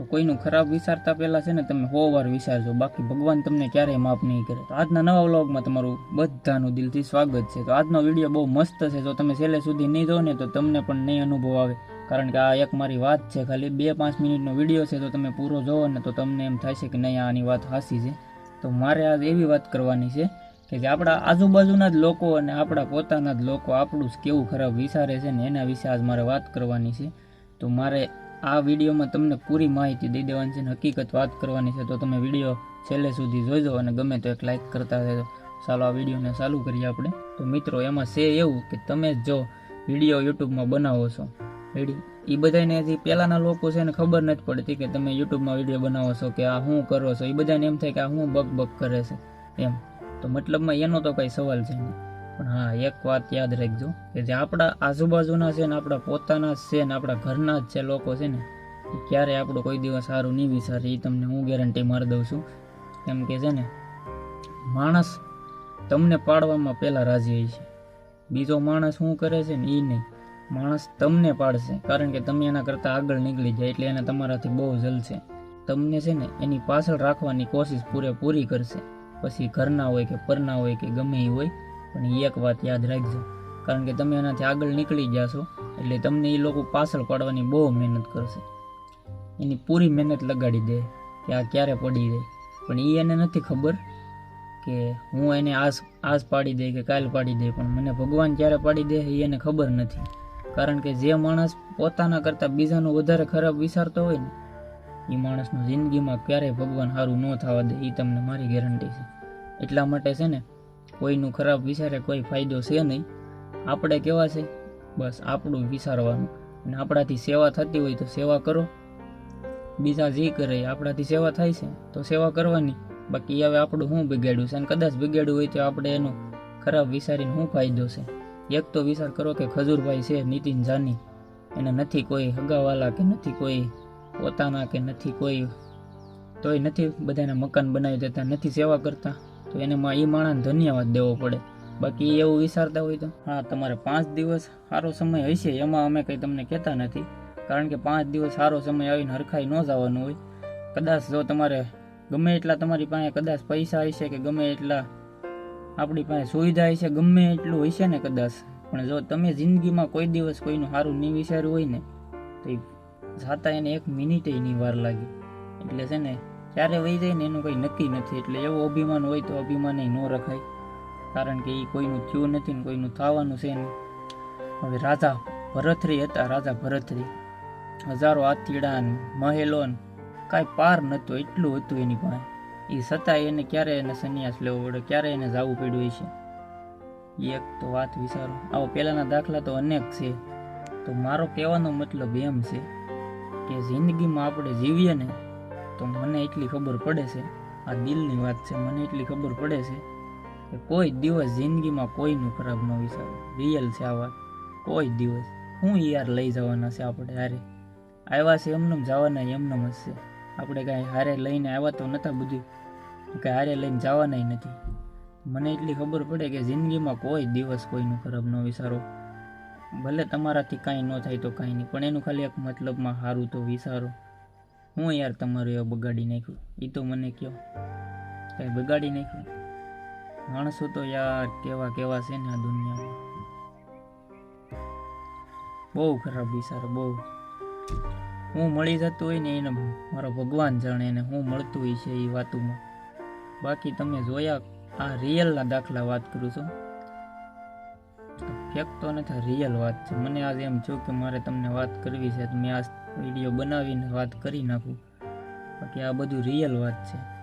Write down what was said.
તો કોઈનું ખરાબ વિચારતા પહેલાં છે ને તમે સો વાર વિચારજો. બાકી ભગવાન તમને ક્યારેય માફ નહીં કરે. તો આજના નવા વ્લોગમાં તમારું બધાનું દિલથી સ્વાગત છે. તો આજનો વીડિયો બહુ મસ્ત છે. જો તમે છેલ્લે સુધી નહીં જો ને તો તમને પણ નહીં અનુભવ આવે. કારણ કે આ એક મારી વાત છે. ખાલી બે પાંચ મિનિટનો વીડિયો છે. તો તમે પૂરો જોવો ને તો તમને એમ છે કે નહીં, આની વાત હાસી છે. તો મારે આજ એવી વાત કરવાની છે કે જે આપણા આજુબાજુના જ લોકો અને આપણા પોતાના જ લોકો આપણું જ કેવું ખરાબ વિચારે છે ને એના વિશે આજ મારે વાત કરવાની છે. તો મારે આ વિડીયોમાં તમને પૂરી માહિતી દઈ દેવાની છે ને હકીકત વાત કરવાની છે. તો તમે વીડિયો છેલ્લે સુધી જોઈજો અને ગમે તો એક લાઇક કરતા રહેજો. ચાલો આ વિડીયોને ચાલુ કરીએ આપણે. તો મિત્રો, એમાં છે એવું કે તમે જો વીડિયો યુટ્યુબમાં બનાવો છો રેડી એ બધાને હજી પહેલાંના લોકો છે એને ખબર નથી પડતી કે તમે યુટ્યુબમાં વીડિયો બનાવો છો કે આ શું કરો છો. એ બધાને એમ થાય કે આ શું બક બક કરે છે. એમ. તો મતલબમાં એનો તો કંઈ સવાલ છે નહીં. પણ હા, એક વાત યાદ રાખજો કે જે આપણા આજુબાજુના છે ને આપણા પોતાના જ છે ને આપણા ઘરના જ છે લોકો છે ને, એ ક્યારે આપણું કોઈ દિવસ સારું નહીં વિચારે, એ તમને હું ગેરંટી મારી દઉં છું. કેમ કે છે ને, માણસ તમને પાડવામાં પહેલાં રાજી હોય છે. બીજો માણસ શું કરે છે ને એ નહીં. માણસ તમને પાડશે, કારણ કે તમે એના કરતાં આગળ નીકળી જાય એટલે એને તમારાથી બહુ જલશે તમને છે ને, એની પાછળ રાખવાની કોશિશ પૂરેપૂરી કરશે. પછી ઘરના હોય કે પરના હોય કે ગમે એ હોય પણ એક વાત યાદ રાખજો. કારણ કે તમે એનાથી આગળ નીકળી જશો એટલે તમને એ લોકો પાછળ પાડવાની બહુ મહેનત કરશે. એની પૂરી મહેનત લગાડી દે કે આ ક્યારે પડી જાય પણ એ એને નથી ખબર કે હું એને આસ આસ પાડી દે કે કાલ પાડી દે, પણ મને ભગવાન ક્યારે પાડી દે એ એને ખબર નથી. કારણ કે જે માણસ પોતાના કરતાં બીજાનું વધારે ખરાબ વિચારતો હોય ને એ માણસનું જિંદગીમાં ક્યારેય ભગવાન સારું ન થવા દે એ તમને મારી ગેરંટી છે. એટલા માટે છે ને કોઈનું ખરાબ વિચારે કોઈ ફાયદો છે નહીં. આપણે કેવા છે? બસ આપણું વિચારવાનું. અને આપણાથી સેવા થતી હોય તો સેવા કરો. બીજા જે કરે આપણાથી સેવા થાય છે. તો સેવા કરવાની. બાકી હવે આપણું શું બિગાડ્યું છે? અને કદાચ બિગાડ્યું હોય તો આપણે એનો ખરાબ વિચારીને શું ફાયદો છે? એક તો વિચાર કરો કે ખજૂરભાઈ છે નીતિન જાની. એને નથી કોઈ હગાવાલા કે નથી કોઈ પોતાના કે નથી કોઈ તોય નથી બધાને મકાન બનાવી દેતા, નથી સેવા કરતા. તો એને એ માણસને ધન્યવાદ દેવો પડે. બાકી એવું વિચારતા હોય તો, હા, તમારે પાંચ દિવસ સારો સમય હશે, એમાં અમે કંઈ તમને કહેતા નથી. કારણ કે પાંચ દિવસ સારો સમય આવીને હરખાઈ ન જવાનું હોય. કદાચ જો તમારે ગમે એટલા તમારી પાસે કદાચ પૈસા હશે કે ગમે એટલા આપણી પાસે સુવિધા હશે, ગમે એટલું હશે ને કદાચ. પણ જો તમે જિંદગીમાં કોઈ દિવસ કોઈનું સારું નહીં વિચાર્યું હોય ને, તો જાતા એને એક મિનિટે નહીં વાર લાગે. એટલે છે ને ક્યારે વહી જાય ને એનું કંઈ નક્કી નથી. એટલે એવું અભિમાન હોય તો અભિમાન ન રખાય. કારણ કે એ કોઈનું થયું નથી ને કોઈનું થવાનું છે નહીં હવે રાજા ભરતરી હતા, રાજા ભરતરી. હજારો હાથીડા ને મહેલો કાંઈ પાર નહોતો, એટલું હતું એની પાસે. એ છતાંય એને ક્યારે એને સંન્યાસ લેવો પડે ક્યારે એને જવું પડ્યું છે એક તો વાત વિચારો. આવો પહેલાંના દાખલા તો અનેક છે. તો મારો કહેવાનો મતલબ એમ છે કે જિંદગીમાં આપણે જીવીએ ને તો મને એટલી ખબર પડે છે. આ દિલની વાત છે, મને એટલી ખબર પડે છે કે કોઈ દિવસ જિંદગીમાં કોઈનું ખરાબ ન વિચારો. રિયલ છે આ વાત. કોઈ દિવસ. હું યાર લઈ જવાના છે આપણે હારે. આવ્યા છે એમનેમ જવાના એમનેમ જ છે. આપણે કાંઈ હારે લઈને આવ્યા તો નતા બધું. કાંઈ હારે લઈને જવાના નથી. મને એટલી ખબર પડે કે જિંદગીમાં કોઈ દિવસ કોઈનું ખરાબ ન વિચારો. ભલે તમારાથી કાંઈ ન થાય તો કાંઈ નહીં, પણ એનું ખાલી એક મતલબમાં સારું તો વિચારો. હું યાર તમારું એ બગાડી નાખ્યું? એ તો મને કહો કાંઈ બગાડી નાખ્યું? માણસો તો યાર કેવા કેવા છે ને આ દુનિયામાં. બહુ ખરાબ વિચારો, બહુ. હું મળી જતું હોય ને એને મારો ભગવાન જાણે એને હું મળતું હોય છે એ વાતોમાં. બાકી તમે જોયા આ રિયલના દાખલા વાત કરું છું. ફેક તો નથી રિયલ વાત છે. મને આજ એમ થયું કે મારે તમને વાત કરવી છે, તો મેં આ વીડિયો બનાવીને વાત કરી નાખું. બાકી આ બધું રિયલ વાત છે.